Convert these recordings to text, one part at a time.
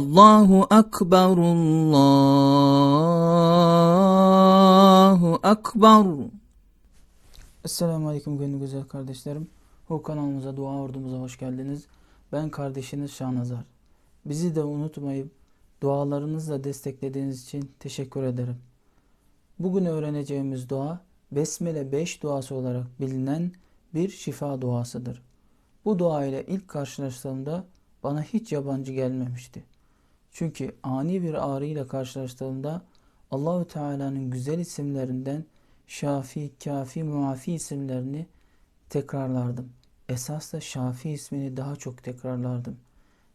Allahu Ekber, Allahu Ekber. Esselamu Aleyküm gönlü güzel kardeşlerim. Bu kanalımıza, dua ordumuza hoş geldiniz. Ben kardeşiniz Şahnazar. Bizi de unutmayıp dualarınızla desteklediğiniz için teşekkür ederim. Bugün öğreneceğimiz dua Besmele 5 duası olarak bilinen bir şifa duasıdır. Bu dua ile ilk karşılaştığımda bana hiç yabancı gelmemişti. Çünkü ani bir ağrı ile karşılaştığımda Allahü Teala'nın güzel isimlerinden Şafi, Kafi, Muafi isimlerini tekrarlardım. Esas da Şafi ismini daha çok tekrarlardım.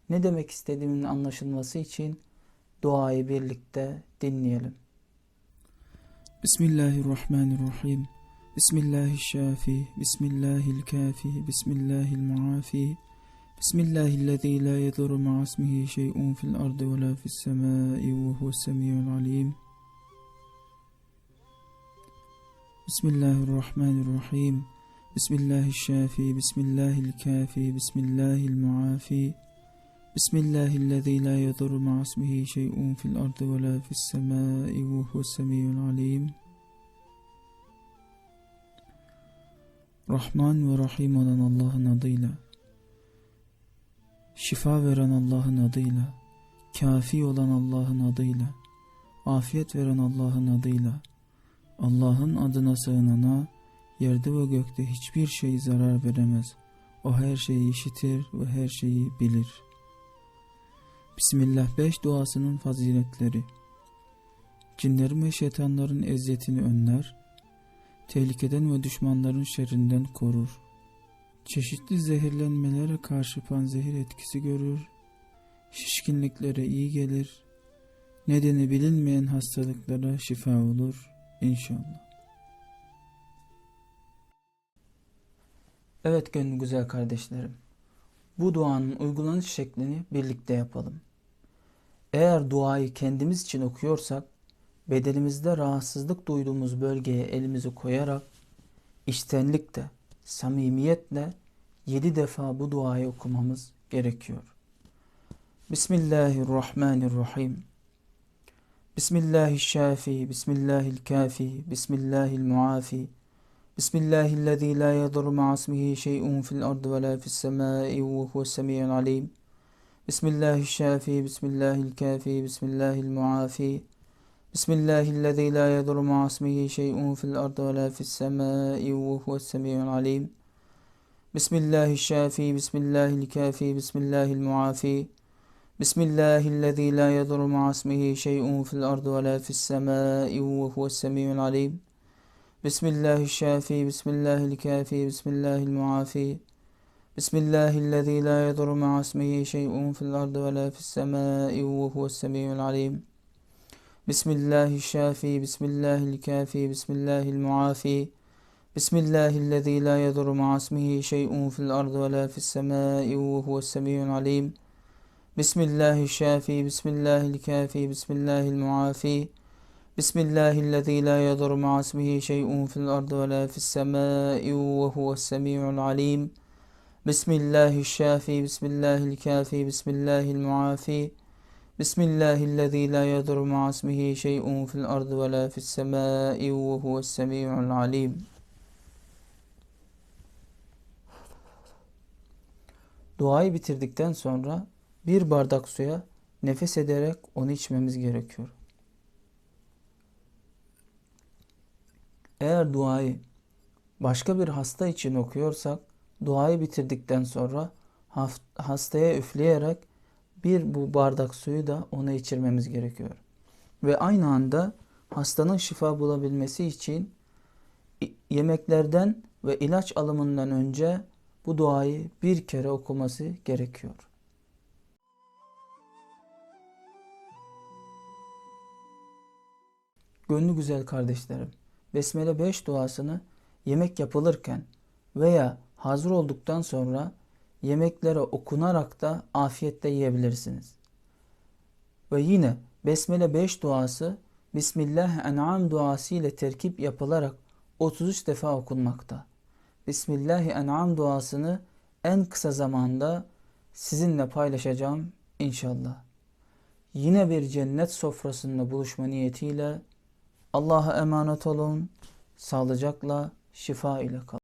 Ne demek istediğimin anlaşılması için duayı birlikte dinleyelim. Bismillahirrahmanirrahim. Bismillahirşafi, Bismillahilkafi, Bismillahilmuafi, Bismillahillezî la yedurru ma'asmihi şey'un fil ardı ve la fis semâi ve huves semî'ul alîm. Bismillahirrahmanirrahim. Bismillahirşafi, Bismillahilkafi, Bismillahilmuafi, Bismillahillezî la yedurru ma'asmihi şey'un fil ardı ve la fis semâi ve huves semî'ul alîm. Rahman ve Rahim olan Allah'ın adıyla, şifa veren Allah'ın adıyla, kafi olan Allah'ın adıyla, afiyet veren Allah'ın adıyla, Allah'ın adına sığınana, yerde ve gökte hiçbir şey zarar veremez. O her şeyi işitir ve her şeyi bilir. Bismillah 5 duasının faziletleri Cinlerin ve şeytanların eziyetini önler, tehlikeden ve düşmanların şerrinden korur. Çeşitli zehirlenmelere karşı panzehir etkisi görür, şişkinliklere iyi gelir, nedeni bilinmeyen hastalıklara şifa olur inşallah. Evet gönlü güzel kardeşlerim, bu duanın uygulanış şeklini birlikte yapalım. Eğer duayı kendimiz için okuyorsak, bedenimizde rahatsızlık duyduğumuz bölgeye elimizi koyarak içtenlikle, samimiyetle yedi defa bu duayı okumamız gerekiyor. Bismillahirrahmanirrahim. Bismillahirşafi, Bismillahilkafi, Bismillahilmuafi, Bismillahillezî la yedurru ma'asmihi şey'un fil ardı ve la fis semâi ve huves semî'ul alîm. Bismillahirşafi, Bismillahilkafi, Bismillahilmuafi, بسم الله الذي لا يضر مع اسمه شيء في الأرض ولا في السماء وهو السميع العليم. بسم الله الشافي بسم الله الكافي بسم الله المعافي. بسم الله الذي لا يضر مع اسمه شيء في الأرض ولا في السماء وهو السميع العليم. بسم الله الشافي بسم الله الكافي بسم الله المعافي. بسم الله الذي لا يضر مع اسمه شيء في الأرض ولا في السماء وهو السميع العليم. Huves semî'ul alîm. Bismillahirşafi, Bismillahilkafi, Bismillahilmuafi, Bismillahillezî la yedurru ma'asmihi şey'un fil ardı ve la fis semâi ve huves semî'ul alîm. Bismillahirşafi, Bismillahilkafi, Bismillahilmuafi, Bismillahillezî la yedurru ma'asmihi şey'un fil ardı ve la fis semâi ve huves semî'ul alîm. Bismillahirşafi, Bismillahilkafi, Bismillahilmuafi, Bismillahillezî la yedurru ma'asmihi şey'un fil ardı ve la fis semâi ve huves semî'ul alîm. Bismillahirşafi, Bismillahilkafi, Bismillahilmuafi, Bismillahillezî la yedurru ma'asmihi şey'un fil ardı ve la fis semâi ve huves semî'ul alîm. Duayı bitirdikten sonra bir bardak suya nefes ederek onu içmemiz gerekiyor. Eğer duayı başka bir hasta için okuyorsak duayı bitirdikten sonra hastaya üfleyerek bir bu bardak suyu da ona içirmemiz gerekiyor. Ve aynı anda hastanın şifa bulabilmesi için yemeklerden ve ilaç alımından önce bu duayı bir kere okuması gerekiyor. Gönlü güzel kardeşlerim, Besmele 5 duasını yemek yapılırken veya hazır olduktan sonra yemeklere okunarak da afiyetle yiyebilirsiniz. Ve yine Besmele 5 duası Bismillah en'am duası ile terkip yapılarak 33 defa okunmakta. Bismillahi en'am duasını en kısa zamanda sizinle paylaşacağım inşallah. yine bir cennet sofrasında buluşma niyetiyle Allah'a emanet olun. Sağlıcakla, şifa ile kalın.